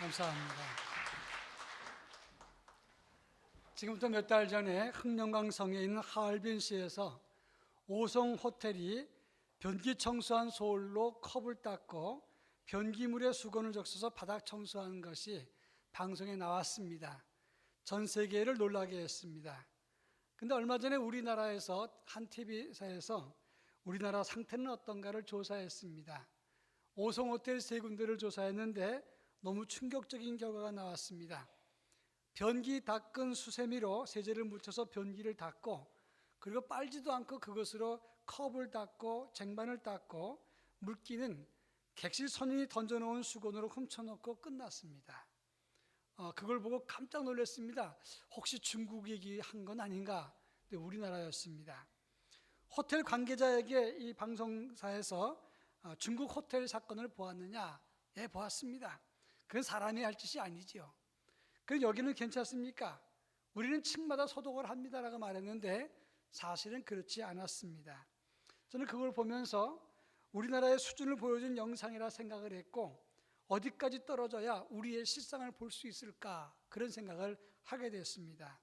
감사합니다. 지금부터 몇 달 전에 흥령강성에 있는 하얼빈시에서 오송 호텔이 변기 청소한 소울로 컵을 닦고 변기물에 수건을 적셔서 바닥 청소한 것이 방송에 나왔습니다. 전 세계를 놀라게 했습니다. 근데 얼마 전에 우리나라에서 한 TV사에서 우리나라 상태는 어떤가를 조사했습니다. 오송 호텔 세 군데를 조사했는데 너무 충격적인 결과가 나왔습니다. 변기 닦은 수세미로 세제를 묻혀서 변기를 닦고 그리고 빨지도 않고 그것으로 컵을 닦고 쟁반을 닦고 물기는 객실 선인이 던져놓은 수건으로 훔쳐놓고 끝났습니다. 어, 그걸 보고 깜짝 놀랐습니다. 혹시 중국이 한 건 아닌가? 근데 우리나라였습니다. 호텔 관계자에게 이 방송사에서 어, 중국 호텔 사건을 보았느냐? 예, 보았습니다. 그건 사람이 할 짓이 아니지요. 그 여기는 괜찮습니까? 우리는 층마다 소독을 합니다라고 말했는데 사실은 그렇지 않았습니다. 저는 그걸 보면서 우리나라의 수준을 보여준 영상이라 생각을 했고 어디까지 떨어져야 우리의 실상을 볼 수 있을까 그런 생각을 하게 됐습니다.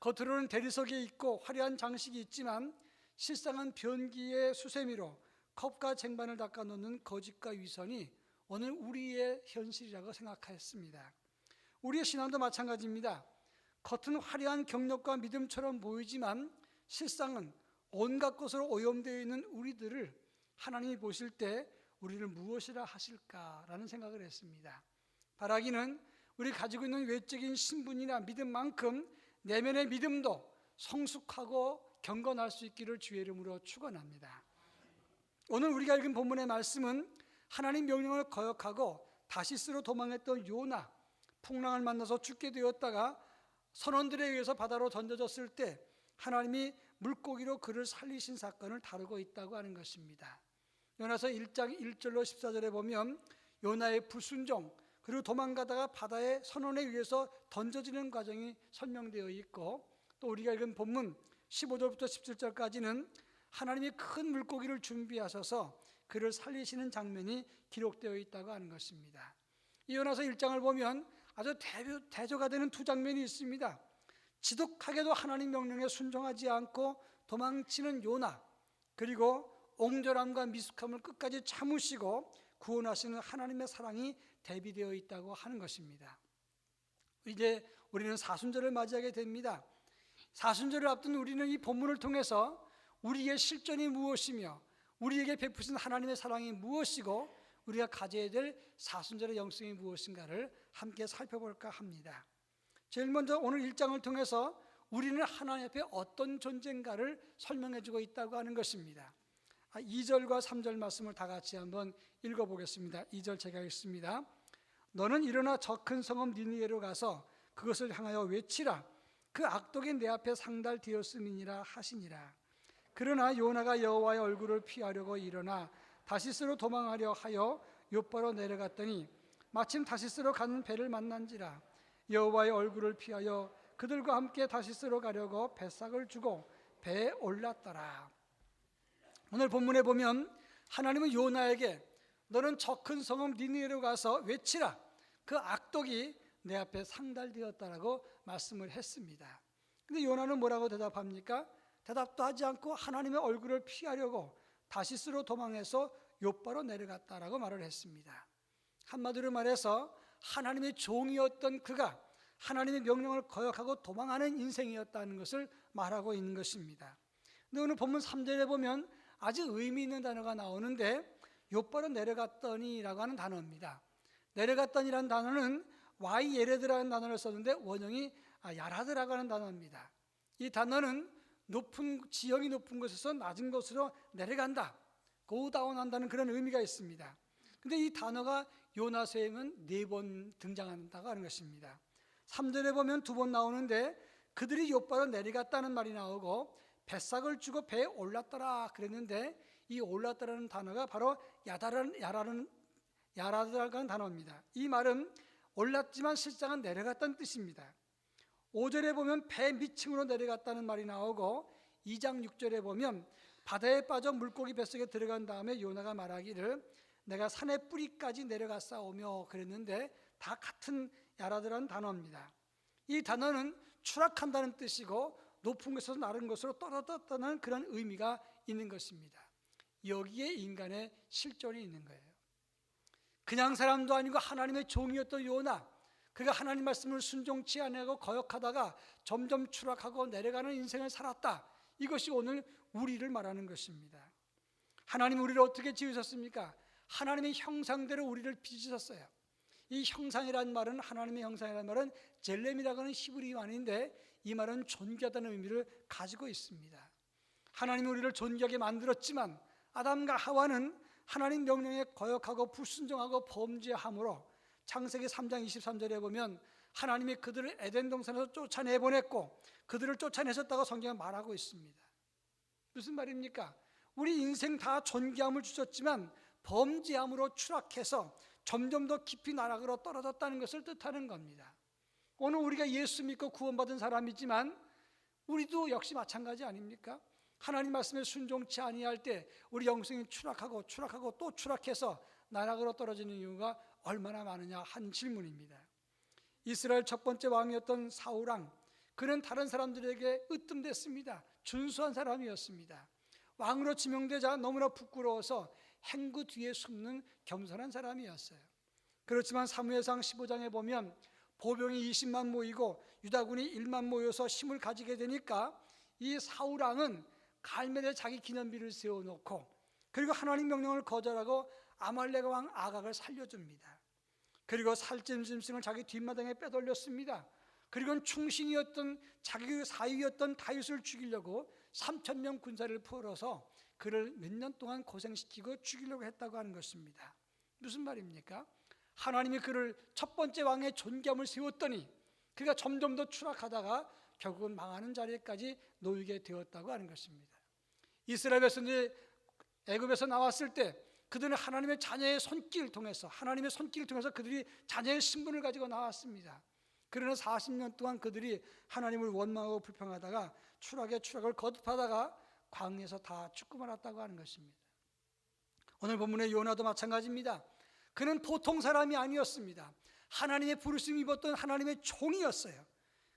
겉으로는 대리석이 있고 화려한 장식이 있지만 실상은 변기의 수세미로 컵과 쟁반을 닦아 놓는 거짓과 위선이 오늘 우리의 현실이라고 생각했습니다. 우리의 신앙도 마찬가지입니다. 겉은 화려한 경력과 믿음처럼 보이지만 실상은 온갖 것으로 오염되어 있는 우리들을 하나님이 보실 때 우리를 무엇이라 하실까라는 생각을 했습니다. 바라기는 우리 가지고 있는 외적인 신분이나 믿음만큼 내면의 믿음도 성숙하고 경건할 수 있기를 주의 이름으로 축원합니다. 오늘 우리가 읽은 본문의 말씀은 하나님 명령을 거역하고 다시스로 도망했던 요나 풍랑을 만나서 죽게 되었다가 선원들에 의해서 바다로 던져졌을 때 하나님이 물고기로 그를 살리신 사건을 다루고 있다고 하는 것입니다. 요나서 1장 1절로 14절에 보면 요나의 불순종 그리고 도망가다가 바다의 선원에 의해서 던져지는 과정이 설명되어 있고 또 우리가 읽은 본문 15절부터 17절까지는 하나님이 큰 물고기를 준비하셔서 그를 살리시는 장면이 기록되어 있다고 하는 것입니다. 이 요나서 1장을 보면 아주 대표, 대조 가 되는 두 장면이 있습니다. 지독하게도 하나님 명령에 순종하지 않고 도망치는 요나 그리고 옹졸함과 미숙함을 끝까지 참으시고 구원하시는 하나님의 사랑이 대비되어 있다고 하는 것입니다. 이제 우리는 사순절을 맞이하게 됩니다. 사순절을 앞둔 우리는 이 본문을 통해서 우리의 실존이 무엇이며 우리에게 베푸신 하나님의 사랑이 무엇이고 우리가 가져야 될 사순절의 영성이 무엇인가를 함께 살펴볼까 합니다. 제일 먼저 오늘 일장을 통해서 우리는 하나님 앞에 어떤 존재인가를 설명해 주고 있다고 하는 것입니다. 2절과 아, 3절 말씀을 다 같이 한번 읽어 보겠습니다. 2절 제가 읽습니다. 너는 일어나 저 큰 성읍 니니에로 가서 그것을 향하여 외치라 그 악독이 내 앞에 상달되었음이니라 하시니라. 그러나 요나가 여호와의 얼굴을 피하려고 일어나 다시스로 도망하려 하여 요바로 내려갔더니 마침 다시스로 가는 배를 만난지라 여호와의 얼굴을 피하여 그들과 함께 다시스로 가려고 뱃삭을 주고 배에 올랐더라. 오늘 본문에 보면 하나님은 요나에게 너는 저 큰 성읍 니느웨로 가서 외치라 그 악독이 내 앞에 상달되었다라고 말씀을 했습니다. 근데 요나는 뭐라고 대답합니까? 대답도 하지 않고 하나님의 얼굴을 피하려고 다시스로 도망해서 요바로 내려갔다라고 말을 했습니다. 한마디로 말해서 하나님의 종이었던 그가 하나님의 명령을 거역하고 도망하는 인생이었다는 것을 말하고 있는 것입니다. 근데 오늘 본문 3절에 보면 아주 의미 있는 단어가 나오는데 요바로 내려갔더니라고 하는 단어입니다. 내려갔더니라는 단어는 와이 예레드라는 단어를 썼는데 원형이 아, 야라드라고 하는 단어입니다. 이 단어는 높은 지형이 높은 곳에서 낮은 곳으로 내려간다. 고다운한다는 그런 의미가 있습니다. 근데 이 단어가 요나서에는 네 번 등장한다고 하는 것입니다. 3절에 보면 두 번 나오는데 그들이 요바로 내려갔다는 말이 나오고 뱃삭을 주고 배에 올랐더라 그랬는데 이 올랐더라는 단어가 바로 야다라는 야라는 야라드라는 단어입니다. 이 말은 올랐지만 실상은 내려갔다는 뜻입니다. 5절에 보면 배 밑층으로 내려갔다는 말이 나오고 2장 6절에 보면 바다에 빠져 물고기 뱃속에 들어간 다음에 요나가 말하기를 내가 산의 뿌리까지 내려갔사오며 그랬는데 다 같은 야라드라는 단어입니다. 이 단어는 추락한다는 뜻이고 높은 곳에서 낮은 곳으로 떨어졌다는 그런 의미가 있는 것입니다. 여기에 인간의 실존이 있는 거예요. 그냥 사람도 아니고 하나님의 종이었던 요나 그가 하나님 말씀을 순종치 아니하고 거역하다가 점점 추락하고 내려가는 인생을 살았다. 이것이 오늘 우리를 말하는 것입니다. 하나님 우리를 어떻게 지으셨습니까? 하나님의 형상대로 우리를 빚으셨어요. 이 형상이라는 말은 하나님의 형상이라는 말은 젤렘이라고 하는 히브리 말인데 이 말은 존귀하다는 의미를 가지고 있습니다. 하나님이 우리를 존귀하게 만들었지만 아담과 하와는 하나님 명령에 거역하고 불순종하고 범죄함으로 창세기 3장 23절에 보면 하나님이 그들을 에덴 동산에서 쫓아내 보냈고 그들을 쫓아내셨다고 성경은 말하고 있습니다. 무슨 말입니까? 우리 인생 다 존귀함을 주셨지만 범죄함으로 추락해서 점점 더 깊이 나락으로 떨어졌다는 것을 뜻하는 겁니다. 오늘 우리가 예수 믿고 구원받은 사람이지만 우리도 역시 마찬가지 아닙니까? 하나님 말씀에 순종치 아니할 때 우리 영성이 추락하고 추락하고 또 추락해서 나락으로 떨어지는 이유가 얼마나 많으냐 한 질문입니다. 이스라엘 첫 번째 왕이었던 사우랑 그는 다른 사람들에게 으뜸됐습니다. 준수한 사람이었습니다. 왕으로 지명되자 너무나 부끄러워서 행구 뒤에 숨는 겸손한 사람이었어요. 그렇지만 사무엘상 15장에 보면 보병이 20만 모이고 유다군이 1만 모여서 힘을 가지게 되니까 이 사우랑은 갈멜에 자기 기념비를 세워놓고 그리고 하나님 명령을 거절하고 아말렉 왕 아각을 살려줍니다. 그리고 살찐 짐승을 자기 뒷마당에 빼돌렸습니다. 그리고 충신이었던 자기 사위였던 다윗을 죽이려고 3천 명 군사를 풀어서 그를 몇 년 동안 고생시키고 죽이려고 했다고 하는 것입니다. 무슨 말입니까? 하나님이 그를 첫 번째 왕의 존귀함을 세웠더니 그가 점점 더 추락하다가 결국은 망하는 자리까지 놓이게 되었다고 하는 것입니다. 이스라엘 백성들이 애굽에서 나왔을 때 그들은 하나님의 자녀의 손길을 통해서 하나님의 손길을 통해서 그들이 자녀의 신분을 가지고 나왔습니다. 그러나 40년 동안 그들이 하나님을 원망하고 불평하다가 추락의 추락을 거듭하다가 광에서 다 죽고 말았다고 하는 것입니다. 오늘 본문의 요나도 마찬가지입니다. 그는 보통 사람이 아니었습니다. 하나님의 부르심 입었던 하나님의 종이었어요.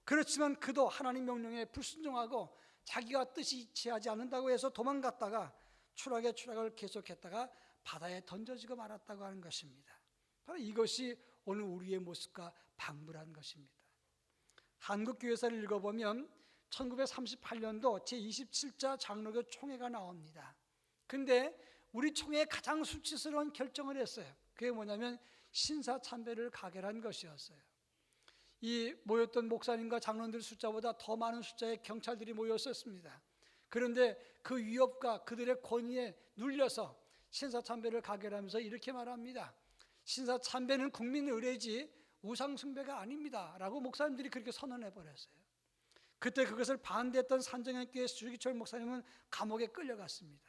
그렇지만 그도 하나님 명령에 불순종하고 자기가 뜻이 취하지 않는다고 해서 도망갔다가 추락의 추락을 계속했다가 바다에 던져지고 말았다고 하는 것입니다. 바로 이것이 오늘 우리의 모습과 방불한 것입니다. 한국 교회사를 읽어보면 1938년도 제27자 장로교 총회가 나옵니다. 근데 우리 총회에 가장 수치스러운 결정을 했어요. 그게 뭐냐면 신사 참배를 가결한 것이었어요. 이 모였던 목사님과 장로들 숫자보다 더 많은 숫자의 경찰들이 모였었습니다. 그런데 그 위협과 그들의 권위에 눌려서 신사 참배를 가결하면서 이렇게 말합니다. 신사 참배는 국민 의례지 우상 숭배가 아닙니다 라고 목사님들이 그렇게 선언해 버렸어요. 그때 그것을 반대했던 산정현교회 주기철 목사님은 감옥에 끌려갔습니다.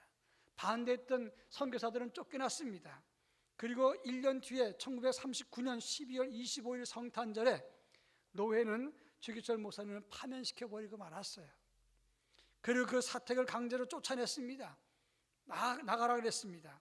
반대했던 선교사들은 쫓겨났습니다. 그리고 1년 뒤에 1939년 12월 25일 성탄절에 노회는 주기철 목사님을 파면시켜 버리고 말았어요. 그리고 그 사택을 강제로 쫓아냈습니다. 나, 나가라 그랬습니다.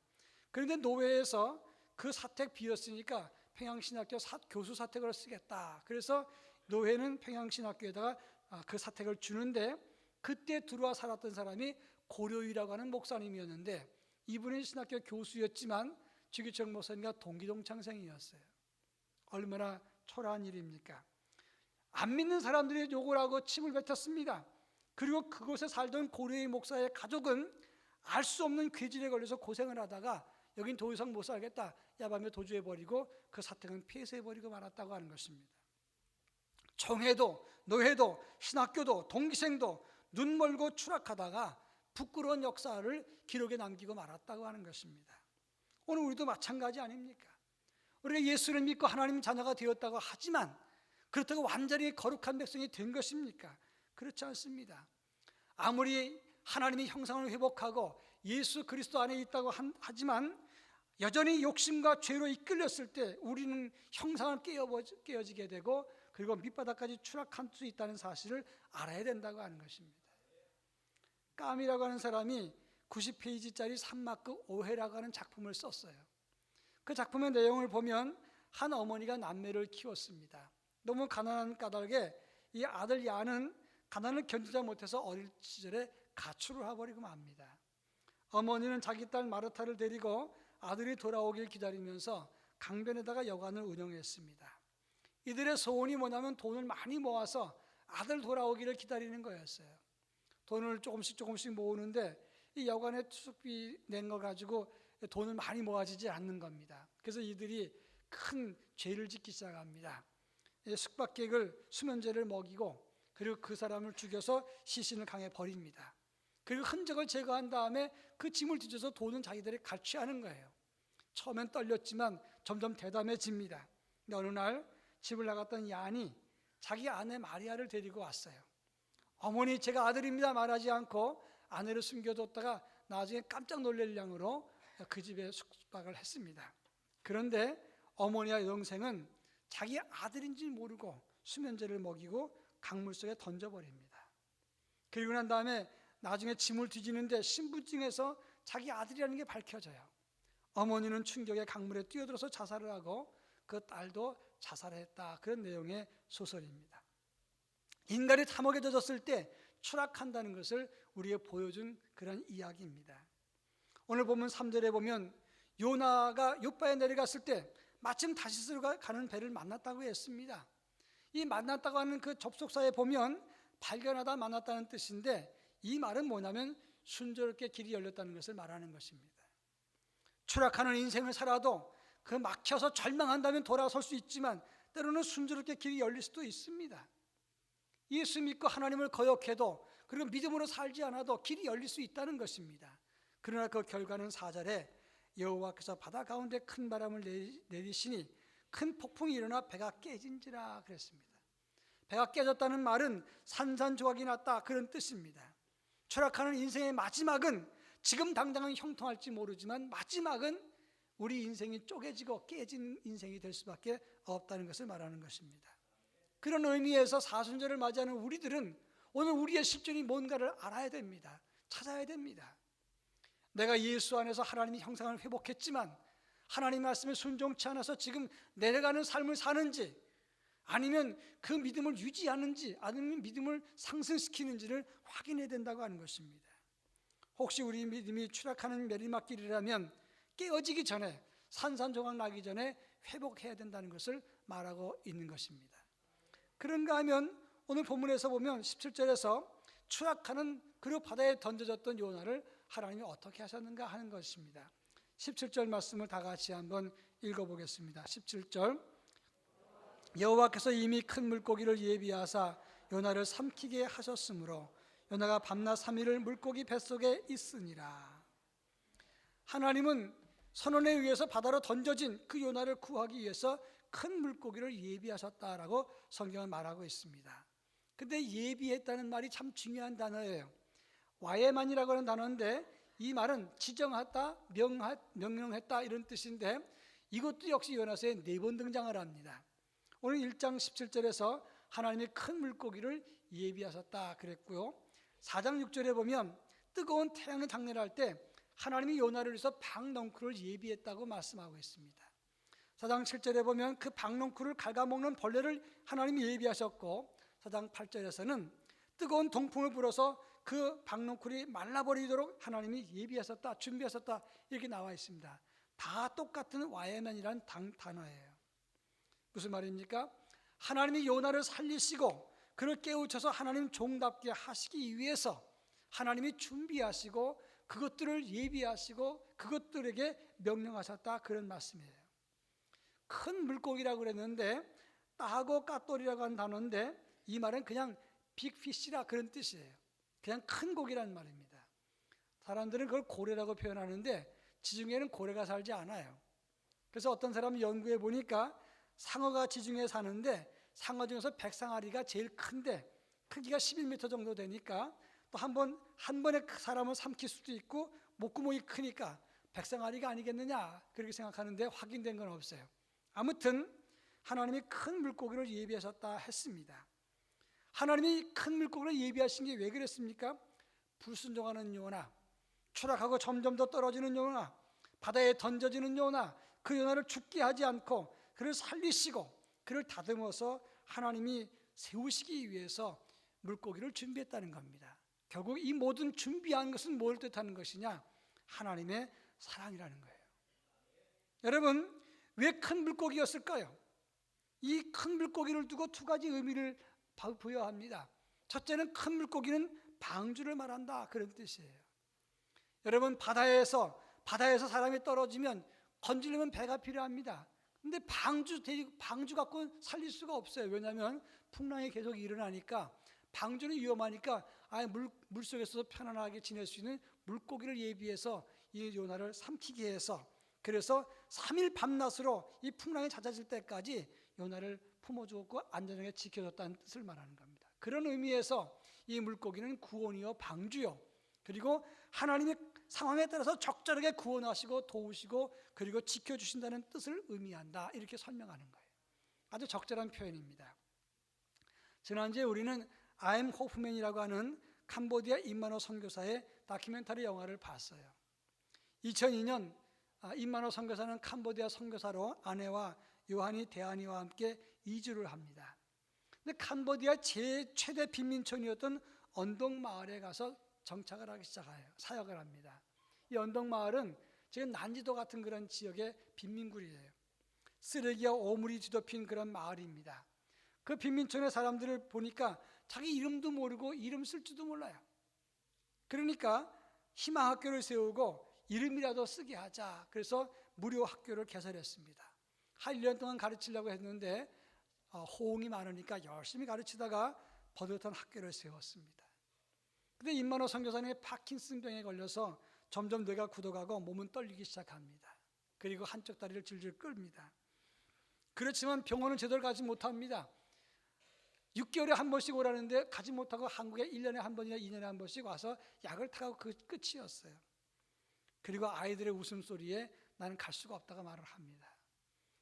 그런데 노회에서 그 사택 비었으니까 평양신학교 사, 교수 사택을 쓰겠다. 그래서 노회는 평양신학교에다가 아, 그 사택을 주는데 그때 들어와 살았던 사람이 고려이라고 하는 목사님이었는데 이분이 신학교 교수였지만 주기철 목사님과 동기동 창생이었어요. 얼마나 초라한 일입니까? 안 믿는 사람들이 욕을 하고 침을 뱉었습니다. 그리고 그곳에 살던 고려의 목사의 가족은 알 수 없는 괴질에 걸려서 고생을 하다가 여긴 더 이상 못 살겠다. 야밤에 도주해 버리고 그 사택은 폐쇄해 버리고 말았다고 하는 것입니다. 총회도 노회도 신학교도 동기생도 눈 멀고 추락하다가 부끄러운 역사를 기록에 남기고 말았다고 하는 것입니다. 오늘 우리도 마찬가지 아닙니까? 우리가 예수를 믿고 하나님 자녀가 되었다고 하지만 그렇다고 완전히 거룩한 백성이 된 것입니까? 그렇지 않습니다. 아무리 하나님의 형상을 회복하고 예수 그리스도 안에 있다고 하지만 여전히 욕심과 죄로 이끌렸을 때 우리는 형상을 깨어지게 되고 그리고 밑바닥까지 추락할 수 있다는 사실을 알아야 된다고 하는 것입니다. 까미라고 하는 사람이 90페이지짜리 산마크 오해라고 하는 작품을 썼어요. 그 작품의 내용을 보면 한 어머니가 남매를 키웠습니다. 너무 가난한 까닭에 이 아들 야는 가난을 견디지 못해서 어릴 시절에 가출을 해버리고 맙니다. 어머니는 자기 딸 마르타를 데리고 아들이 돌아오길 기다리면서 강변에다가 여관을 운영했습니다. 이들의 소원이 뭐냐면 돈을 많이 모아서 아들 돌아오기를 기다리는 거였어요. 돈을 조금씩 조금씩 모으는데 이 여관의 투숙비 낸 거 가지고 돈을 많이 모아지지 않는 겁니다. 그래서 이들이 큰 죄를 짓기 시작합니다. 이 숙박객을 수면제를 먹이고 그리고 그 사람을 죽여서 시신을 강에 버립니다. 그리고 흔적을 제거한 다음에 그 짐을 뒤져서 돈은 자기들이 갈취하는 거예요. 처음엔 떨렸지만 점점 대담해집니다. 어느 날 집을 나갔던 얀이 자기 아내 마리아를 데리고 왔어요. 어머니 제가 아들입니다 말하지 않고 아내를 숨겨뒀다가 나중에 깜짝 놀랄 양으로 그 집에 숙박을 했습니다. 그런데 어머니와 여동생은 자기 아들인지 모르고 수면제를 먹이고 강물 속에 던져버립니다. 그리고 난 다음에 나중에 짐을 뒤지는데 신분증에서 자기 아들이라는 게 밝혀져요. 어머니는 충격에 강물에 뛰어들어서 자살을 하고 그 딸도 자살했다. 그런 내용의 소설입니다. 인간이 탐욕에 젖었을 때 추락한다는 것을 우리에 보여준 그런 이야기입니다. 오늘 보면 3절에 보면 요나가 요바에 내려갔을 때 마침 다시스로 가는 배를 만났다고 했습니다. 이 만났다고 하는 그 접속사에 보면 발견하다 만났다는 뜻인데 이 말은 뭐냐면 순조롭게 길이 열렸다는 것을 말하는 것입니다. 추락하는 인생을 살아도 그 막혀서 절망한다면 돌아설 수 있지만 때로는 순조롭게 길이 열릴 수도 있습니다. 예수 믿고 하나님을 거역해도 그리고 믿음으로 살지 않아도 길이 열릴 수 있다는 것입니다. 그러나 그 결과는 사절에 여호와께서 바다 가운데 큰 바람을 내리시니 큰 폭풍이 일어나 배가 깨진지라 그랬습니다. 배가 깨졌다는 말은 산산조각이 났다 그런 뜻입니다. 추락하는 인생의 마지막은 지금 당장은 형통할지 모르지만 마지막은 우리 인생이 쪼개지고 깨진 인생이 될 수밖에 없다는 것을 말하는 것입니다. 그런 의미에서 사순절을 맞이하는 우리들은 오늘 우리의 실존이 뭔가를 알아야 됩니다. 찾아야 됩니다. 내가 예수 안에서 하나님의 형상을 회복했지만 하나님 말씀에 순종치 않아서 지금 내려가는 삶을 사는지 아니면 그 믿음을 유지하는지 아니면 믿음을 상승시키는지를 확인해야 된다고 하는 것입니다. 혹시 우리 믿음이 추락하는 내리막길이라면 깨어지기 전에 산산조각 나기 전에 회복해야 된다는 것을 말하고 있는 것입니다. 그런가 하면 오늘 본문에서 보면 17절에서 추락하는 그리고 바다에 던져졌던 요나를 하나님이 어떻게 하셨는가 하는 것입니다. 17절 말씀을 다 같이 한번 읽어보겠습니다. 17절 여호와께서 이미 큰 물고기를 예비하사 요나를 삼키게 하셨으므로 요나가 밤낮 3일을 물고기 뱃속에 있으니라. 하나님은 선언에 의해서 바다로 던져진 그 요나를 구하기 위해서 큰 물고기를 예비하셨다라고 성경은 말하고 있습니다. 근데 예비했다는 말이 참 중요한 단어예요. 와예만이라고 하는 단어인데 이 말은 지정했다, 명하, 명령했다 이런 뜻인데 이것도 역시 요나서에 네 번 등장을 합니다. 오늘 1장 17절에서 하나님이 큰 물고기를 예비하셨다 그랬고요. 4장 6절에 보면 뜨거운 태양을 장렬할 때 하나님이 요나를 위해서 박넝쿨을 예비했다고 말씀하고 있습니다. 4장 7절에 보면 그 박넝쿨을 갉아먹는 벌레를 하나님이 예비하셨고 4장 8절에서는 뜨거운 동풍을 불어서 그 박넝쿨이 말라버리도록 하나님이 예비하셨다 준비하셨다 이렇게 나와 있습니다. 다 똑같은 와야만이라는 단어예요. 무슨 말입니까? 하나님이 요나를 살리시고 그를 깨우쳐서 하나님 종답게 하시기 위해서 하나님이 준비하시고 그것들을 예비하시고 그것들에게 명령하셨다 그런 말씀이에요. 큰 물고기라고 그랬는데 따고 까똘이라고 하는 단어인데 이 말은 그냥 빅피시라 그런 뜻이에요. 그냥 큰 고기라는 말입니다. 사람들은 그걸 고래라고 표현하는데 지중해는 고래가 살지 않아요. 그래서 어떤 사람이 연구해 보니까 상어가 지중해에 사는데 상어 중에서 백상아리가 제일 큰데 크기가 11m 정도 되니까 또 한 번 한 번에 그 사람을 삼킬 수도 있고 목구멍이 크니까 백상아리가 아니겠느냐 그렇게 생각하는데 확인된 건 없어요. 아무튼 하나님이 큰 물고기를 예비하셨다 했습니다. 하나님이 큰 물고기를 예비하신 게 왜 그랬습니까? 불순종하는 요나, 추락하고 점점 더 떨어지는 요나, 바다에 던져지는 요나, 그 요나를 죽게 하지 않고 그를 살리시고 그를 다듬어서 하나님이 세우시기 위해서 물고기를 준비했다는 겁니다. 결국 이 모든 준비한 것은 뭘 뜻하는 것이냐? 하나님의 사랑이라는 거예요. 여러분, 왜 큰 물고기였을까요? 이 큰 물고기를 두고 두 가지 의미를 바- 부여합니다. 첫째는 큰 물고기는 방주를 말한다 그런 뜻이에요. 여러분 바다에서 바다에서 사람이 떨어지면 건지려면 배가 필요합니다. 근데 방주 데리고 방주 갖고 살릴 수가 없어요. 왜냐하면 풍랑이 계속 일어나니까 방주는 위험하니까 아예 물 물 속에서 편안하게 지낼 수 있는 물고기를 예비해서 이 요나를 삼키게 해서 그래서 3일 밤낮으로 이 풍랑이 잦아질 때까지 요나를 품어주었고 안전하게 지켜줬다는 뜻을 말하는 겁니다. 그런 의미에서 이 물고기는 구원이요 방주요 그리고 하나님의 상황에 따라서 적절하게 구원하시고 도우시고 그리고 지켜주신다는 뜻을 의미한다 이렇게 설명하는 거예요. 아주 적절한 표현입니다. 지난주에 우리는 아엠 호프맨이라고 하는 캄보디아 임만호 선교사의 다큐멘터리 영화를 봤어요. 2002년 아, 임만호 선교사는 캄보디아 선교사로 아내와 요한이 대한이와 함께 이주를 합니다. 근데 캄보디아 제 최대 빈민촌이었던 언덕 마을에 가서 정착을 하기 시작해요. 사역을 합니다. 이 언덕 마을은 지금 난지도 같은 그런 지역의 빈민굴이에요. 쓰레기와 오물이 뒤덮인 그런 마을입니다. 그 빈민촌의 사람들을 보니까 자기 이름도 모르고 이름 쓸 줄도 몰라요. 그러니까 희망 학교를 세우고 이름이라도 쓰게 하자. 그래서 무료 학교를 개설했습니다. 한 1년 동안 가르치려고 했는데 어, 호응이 많으니까 열심히 가르치다가 버젓한 학교를 세웠습니다. 근데 임만호 선교사님이 파킨슨병에 걸려서 점점 뇌가 굳어가고 몸은 떨리기 시작합니다. 그리고 한쪽 다리를 질질 끌입니다. 그렇지만 병원은 제대로 가지 못합니다. 6개월에 한 번씩 오라는데 가지 못하고 한국에 1년에 한 번이나 2년에 한 번씩 와서 약을 타고 그 끝이었어요. 그리고 아이들의 웃음소리에 나는 갈 수가 없다고 말을 합니다.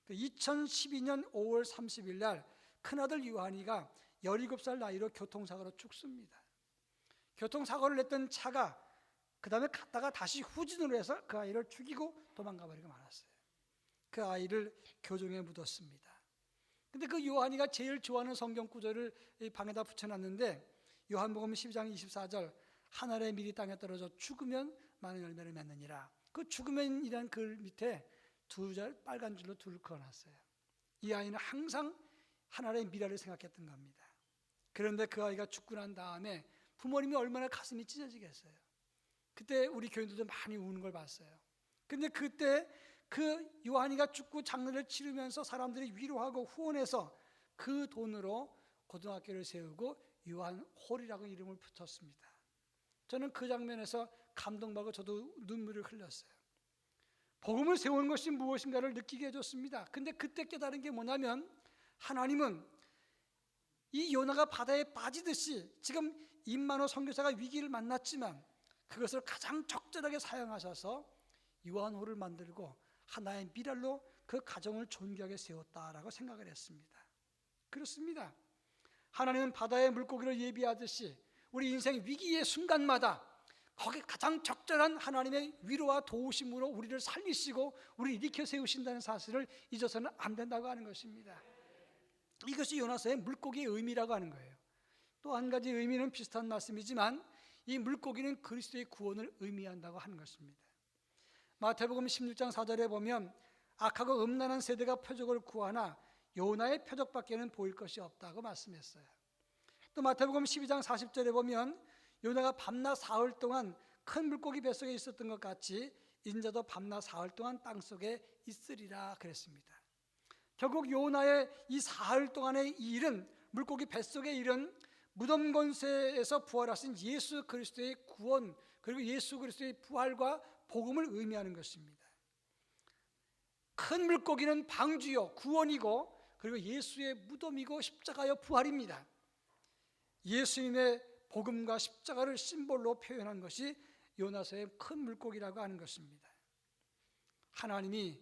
2012년 5월 30일 날 큰아들 유한이가 17살 나이로 교통사고로 죽습니다. 교통사고를 냈던 차가 그 다음에 갔다가 다시 후진으로 해서 그 아이를 죽이고 도망가 버리고 말았어요. 그 아이를 교정에 묻었습니다. 근데 그 요한이가 제일 좋아하는 성경 구절을 이 방에다 붙여놨는데 요한복음 12장 24절 하늘의 미리 땅에 떨어져 죽으면 많은 열매를 맺느니라. 그 죽으면이라는 글 밑에 두 절 빨간 줄로 둘 그어놨어요. 이 아이는 항상 하나의 미래를 생각했던 겁니다. 그런데 그 아이가 죽고 난 다음에 부모님이 얼마나 가슴이 찢어지겠어요. 그때 우리 교인들도 많이 우는 걸 봤어요. 근데 그때 그 요한이가 죽고 장례를 치르면서 사람들이 위로하고 후원해서 그 돈으로 고등학교를 세우고 요한홀이라고 이름을 붙였습니다. 저는 그 장면에서 감동받고 저도 눈물을 흘렸어요. 복음을 세우는 것이 무엇인가를 느끼게 해줬습니다. 근데 그때 깨달은 게 뭐냐면 하나님은 이 요나가 바다에 빠지듯이 지금 임만호 선교사가 위기를 만났지만 그것을 가장 적절하게 사용하셔서 요한호를 만들고 하나의 미랄로 그 가정을 존귀하게 세웠다라고 생각을 했습니다. 그렇습니다. 하나님은 바다의 물고기를 예비하듯이 우리 인생 위기의 순간마다 거기 가장 적절한 하나님의 위로와 도우심으로 우리를 살리시고 우리를 일으켜 세우신다는 사실을 잊어서는 안 된다고 하는 것입니다. 이것이 요나서의 물고기의 의미라고 하는 거예요. 또 한 가지 의미는 비슷한 말씀이지만 이 물고기는 그리스도의 구원을 의미한다고 하는 것입니다. 마태복음 16장 4절에 보면 악하고 음란한 세대가 표적을 구하나 요나의 표적밖에는 보일 것이 없다고 말씀했어요. 또 마태복음 12장 40절에 보면 요나가 밤낮 사흘 동안 큰 물고기 뱃속에 있었던 것 같이 인자도 밤낮 사흘 동안 땅 속에 있으리라 그랬습니다. 결국 요나의 이 사흘 동안의 이 일은 물고기 뱃속의 일은 무덤 권세에서 부활하신 예수 그리스도의 구원 그리고 예수 그리스도의 부활과 복음을 의미하는 것입니다. 큰 물고기는 방주요 구원이고 그리고 예수의 무덤이고 십자가요 부활입니다. 예수님의 복음과 십자가를 심볼로 표현한 것이 요나서의 큰 물고기라고 하는 것입니다. 하나님이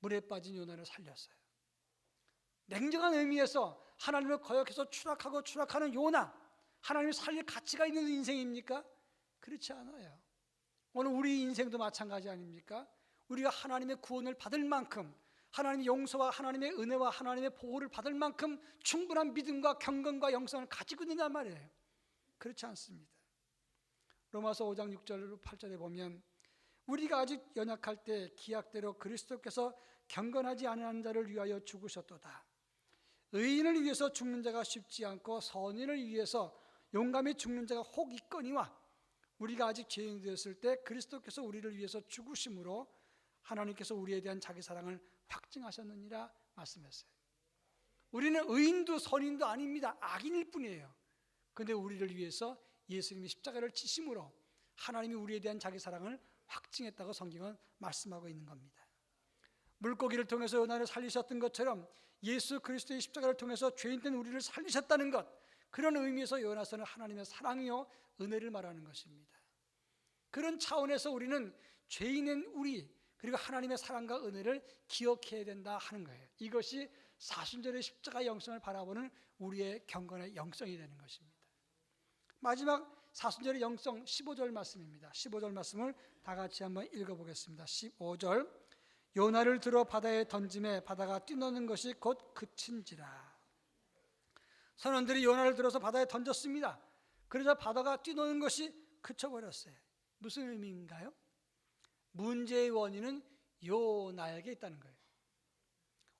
물에 빠진 요나를 살렸어요. 냉정한 의미에서 하나님을 거역해서 추락하고 추락하는 요나, 하나님을 살릴 가치가 있는 인생입니까? 그렇지 않아요. 오늘 우리 인생도 마찬가지 아닙니까? 우리가 하나님의 구원을 받을 만큼 하나님의 용서와 하나님의 은혜와 하나님의 보호를 받을 만큼 충분한 믿음과 경건과 영성을 가지고 있느냐 말이에요. 그렇지 않습니다. 로마서 5장 6절 8절에 보면 우리가 아직 연약할 때 기약대로 그리스도께서 경건하지 않은 자를 위하여 죽으셨도다. 의인을 위해서 죽는 자가 쉽지 않고 선인을 위해서 용감히 죽는 자가 혹 있거니와 우리가 아직 죄인이 되었을 때 그리스도께서 우리를 위해서 죽으심으로 하나님께서 우리에 대한 자기 사랑을 확증하셨느니라 말씀했어요. 우리는 의인도 선인도 아닙니다. 악인일 뿐이에요. 근데 우리를 위해서 예수님이 십자가를 지심으로 하나님이 우리에 대한 자기 사랑을 확증했다고 성경은 말씀하고 있는 겁니다. 물고기를 통해서 요나를 살리셨던 것처럼 예수 그리스도의 십자가를 통해서 죄인된 우리를 살리셨다는 것 그런 의미에서 요나서는 하나님의 사랑이요 은혜를 말하는 것입니다. 그런 차원에서 우리는 죄인인 우리 그리고 하나님의 사랑과 은혜를 기억해야 된다 하는 거예요. 이것이 사순절의 십자가 영성을 바라보는 우리의 경건의 영성이 되는 것입니다. 마지막 사순절의 영성 15절 말씀입니다. 15절 말씀을 다 같이 한번 읽어보겠습니다. 15절 요나를 들어 바다에 던짐에 바다가 뛰노는 것이 곧 그친지라. 선원들이 요나를 들어서 바다에 던졌습니다. 그러자 바다가 뛰노는 것이 그쳐버렸어요. 무슨 의미인가요? 문제의 원인은 요나에게 있다는 거예요.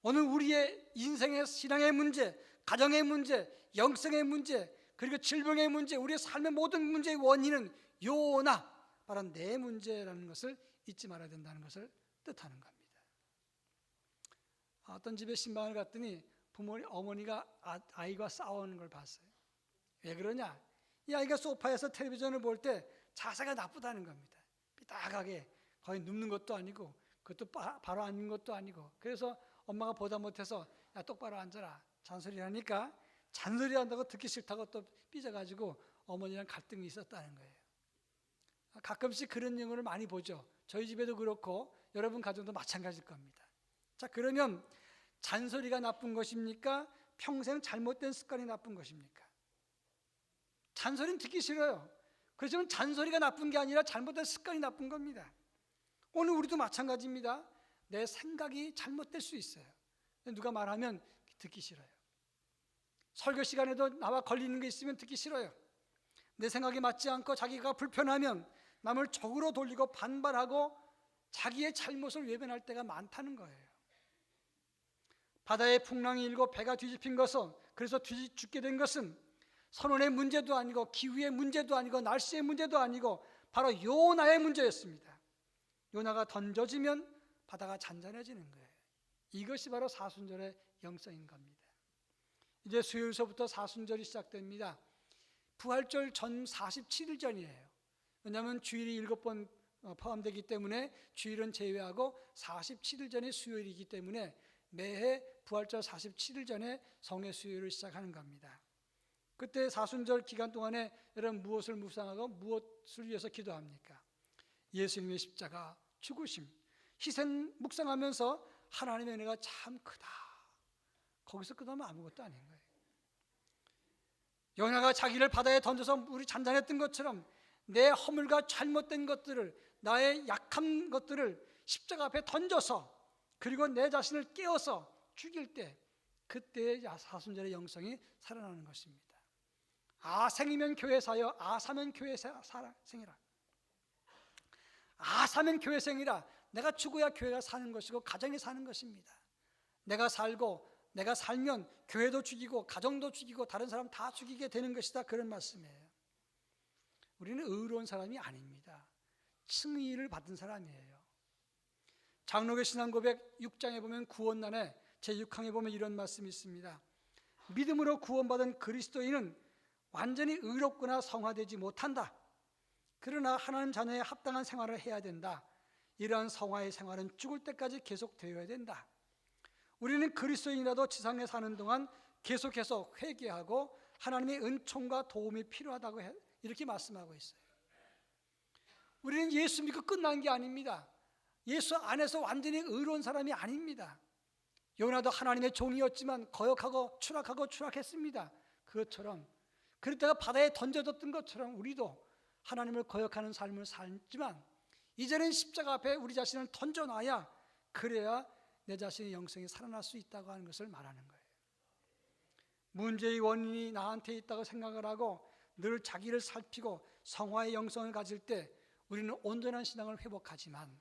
오늘 우리의 인생의 신앙의 문제, 가정의 문제, 영성의 문제, 그리고 질병의 문제, 우리의 삶의 모든 문제의 원인은 요나, 바로 내 문제라는 것을 잊지 말아야 된다는 것을 뜻하는 겁니다. 어떤 집에 신방을 갔더니 부모님 어머니가 아, 아이가 싸우는 걸 봤어요. 왜 그러냐? 이 아이가 소파에서 텔레비전을 볼 때 자세가 나쁘다는 겁니다. 삐딱하게 거의 눕는 것도 아니고 그것도 바, 바로 앉는 것도 아니고 그래서 엄마가 보다 못해서 야 똑바로 앉아라 잔소리 하니까 잔소리 한다고 듣기 싫다고 또 삐져가지고 어머니랑 갈등이 있었다는 거예요. 가끔씩 그런 경우를 많이 보죠. 저희 집에도 그렇고 여러분 가정도 마찬가지일 겁니다. 자 그러면 잔소리가 나쁜 것입니까? 평생 잘못된 습관이 나쁜 것입니까? 잔소리는 듣기 싫어요. 그렇지만 잔소리가 나쁜 게 아니라 잘못된 습관이 나쁜 겁니다. 오늘 우리도 마찬가지입니다. 내 생각이 잘못될 수 있어요. 누가 말하면 듣기 싫어요. 설교 시간에도 나와 걸리는 게 있으면 듣기 싫어요. 내 생각이 맞지 않고 자기가 불편하면 남을 적으로 돌리고 반발하고 자기의 잘못을 외면할 때가 많다는 거예요. 바다에 풍랑이 일고 배가 뒤집힌 것은 그래서 뒤 죽게 된 것은 선원의 문제도 아니고 기후의 문제도 아니고 날씨의 문제도 아니고 바로 요나의 문제였습니다. 요나가 던져지면 바다가 잔잔해지는 거예요. 이것이 바로 사순절의 영성인 겁니다. 이제 수요일서부터 사순절이 시작됩니다. 부활절 전 47일 전이에요. 왜냐하면 주일이 일곱 번 어, 포함되기 때문에 주일은 제외하고 47일 전이 수요일이기 때문에 매해 부활절 47일 전에 성의 수요일을 시작하는 겁니다. 그때 사순절 기간 동안에 여러분 무엇을 묵상하고 무엇을 위해서 기도합니까? 예수님의 십자가 죽으심, 희생 묵상하면서 하나님의 은혜가 참 크다. 거기서 끝나면 아무것도 아닌 거예요. 요나가 자기를 바다에 던져서 물이 잔잔했던 것처럼 내 허물과 잘못된 것들을 나의 약한 것들을 십자가 앞에 던져서 그리고 내 자신을 깨어서 죽일 때 그때 사순절의 영성이 살아나는 것입니다. 아생이면 교회 사여 아사면 교회 생이라. 아사면 교회 생이라. 내가 죽어야 교회가 사는 것이고 가정이 사는 것입니다. 내가 살고 내가 살면 교회도 죽이고 가정도 죽이고 다른 사람 다 죽이게 되는 것이다 그런 말씀이에요. 우리는 의로운 사람이 아닙니다. 칭의를 받은 사람이에요. 장로교 신앙 고백 6장에 보면 구원난에 제6항에 보면 이런 말씀이 있습니다. 믿음으로 구원받은 그리스도인은 완전히 의롭거나 성화되지 못한다. 그러나 하나님 자녀에 합당한 생활을 해야 된다. 이러한 성화의 생활은 죽을 때까지 계속되어야 된다. 우리는 그리스도인이라도 지상에 사는 동안 계속해서 회개하고 하나님의 은총과 도움이 필요하다고 이렇게 말씀하고 있어요. 우리는 예수 믿고 끝난 게 아닙니다. 예수 안에서 완전히 의로운 사람이 아닙니다. 요나도 하나님의 종이었지만 거역하고 추락하고 추락했습니다. 그것처럼 그랬다가 바다에 던져졌던 것처럼 우리도 하나님을 거역하는 삶을 살지만 이제는 십자가 앞에 우리 자신을 던져놔야 그래야 내 자신의 영성이 살아날 수 있다고 하는 것을 말하는 거예요. 문제의 원인이 나한테 있다고 생각을 하고 늘 자기를 살피고 성화의 영성을 가질 때 우리는 온전한 신앙을 회복하지만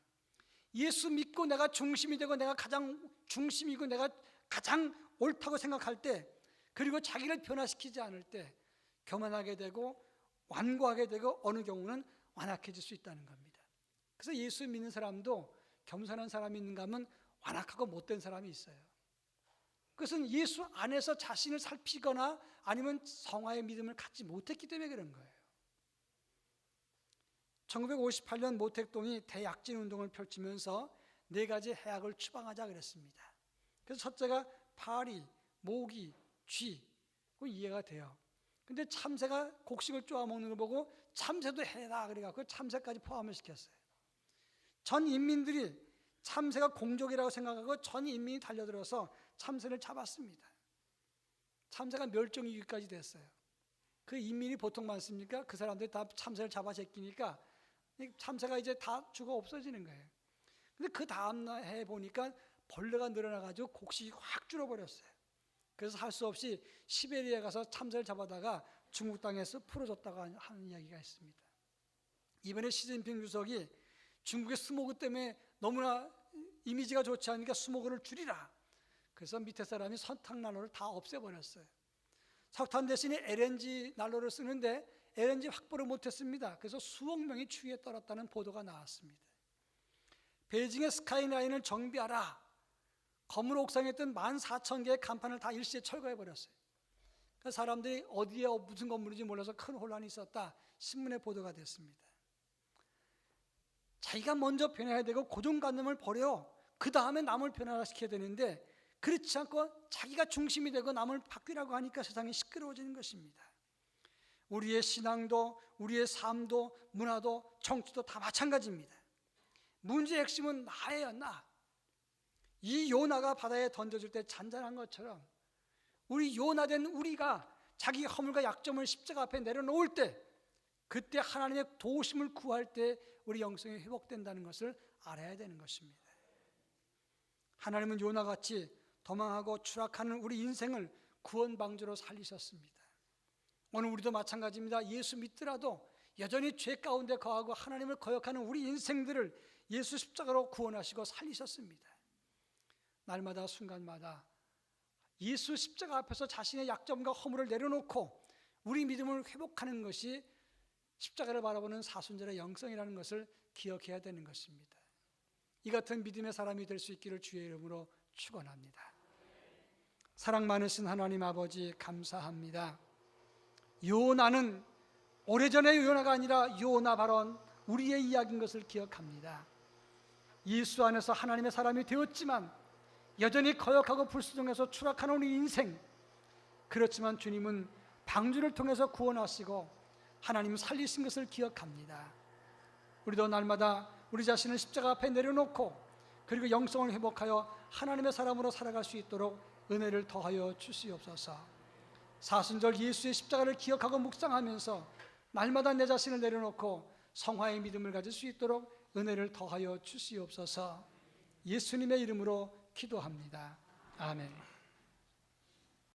예수 믿고 내가 중심이 되고 내가 가장 중심이고 내가 가장 옳다고 생각할 때 그리고 자기를 변화시키지 않을 때 교만하게 되고 완고하게 되고 어느 경우는 완악해질 수 있다는 겁니다. 그래서 예수 믿는 사람도 겸손한 사람이 있는가 하면 완악하고 못된 사람이 있어요. 그것은 예수 안에서 자신을 살피거나 아니면 성화의 믿음을 갖지 못했기 때문에 그런 거예요. 1958년 모택동이 대약진 운동을 펼치면서 네 가지 해악을 추방하자 그랬습니다. 그래서 첫째가 파리, 모기, 쥐, 그 이해가 돼요. 근데 참새가 곡식을 쪼아 먹는 걸 보고 참새도 해다 그래갖고 참새까지 포함을 시켰어요. 전 인민들이 참새가 공족이라고 생각하고 전 인민이 달려들어서 참새를 잡았습니다. 참새가 멸종 위기까지 됐어요. 그 인민이 보통 많습니까? 그 사람들이 다 참새를 잡아 제끼니까 이 참새가 이제 다 죽어 없어지는 거예요. 근데 그 다음 해 보니까 벌레가 늘어나가지고 곡식이 확 줄어버렸어요. 그래서 할 수 없이 시베리아에 가서 참새를 잡아다가 중국 땅에서 풀어줬다고 하는 이야기가 있습니다. 이번에 시진핑 주석이 중국의 스모그 때문에 너무나 이미지가 좋지 않으니까 스모그를 줄이라. 그래서 밑에 사람이 선탁 난로를 다 없애버렸어요. 석탄 대신에 LNG 난로를 쓰는데 LNG 확보를 못했습니다. 그래서 수억 명이 추위에 떨었다는 보도가 나왔습니다. 베이징의 스카이라인을 정비하라. 건물 옥상에 있던 14,000개의 간판을 다 일시에 철거해 버렸어요. 그 사람들이 어디에 무슨 건물인지 몰라서 큰 혼란이 있었다. 신문에 보도가 됐습니다. 자기가 먼저 변해야 되고 고정관념을 버려 그 다음에 남을 변화시켜야 되는데 그렇지 않고 자기가 중심이 되고 남을 바뀌라고 하니까 세상이 시끄러워지는 것입니다. 우리의 신앙도 우리의 삶도 문화도 정치도 다 마찬가지입니다. 문제의 핵심은 나예요, 나. 이 요나가 바다에 던져질 때 잔잔한 것처럼 우리 요나된 우리가 자기 허물과 약점을 십자가 앞에 내려놓을 때 그때 하나님의 도우심을 구할 때 우리 영성이 회복된다는 것을 알아야 되는 것입니다. 하나님은 요나같이 도망하고 추락하는 우리 인생을 구원 방주로 살리셨습니다. 오늘 우리도 마찬가지입니다. 예수 믿더라도 여전히 죄 가운데 거하고 하나님을 거역하는 우리 인생들을 예수 십자가로 구원하시고 살리셨습니다. 날마다 순간마다 예수 십자가 앞에서 자신의 약점과 허물을 내려놓고 우리 믿음을 회복하는 것이 십자가를 바라보는 사순절의 영성이라는 것을 기억해야 되는 것입니다. 이 같은 믿음의 사람이 될 수 있기를 주의 이름으로 축원합니다. 사랑 많으신 하나님 아버지 감사합니다. 요나는 오래전의 요나가 아니라 요나 발언 우리의 이야기인 것을 기억합니다. 예수 안에서 하나님의 사람이 되었지만 여전히 거역하고 불순종해서 추락하는 우리 인생 그렇지만 주님은 방주를 통해서 구원하시고 하나님 살리신 것을 기억합니다. 우리도 날마다 우리 자신을 십자가 앞에 내려놓고 그리고 영성을 회복하여 하나님의 사람으로 살아갈 수 있도록 은혜를 더하여 주시옵소서. 사순절 예수의 십자가를 기억하고 묵상하면서 날마다 내 자신을 내려놓고 성화의 믿음을 가질 수 있도록 은혜를 더하여 주시옵소서. 예수님의 이름으로 기도합니다. 아멘.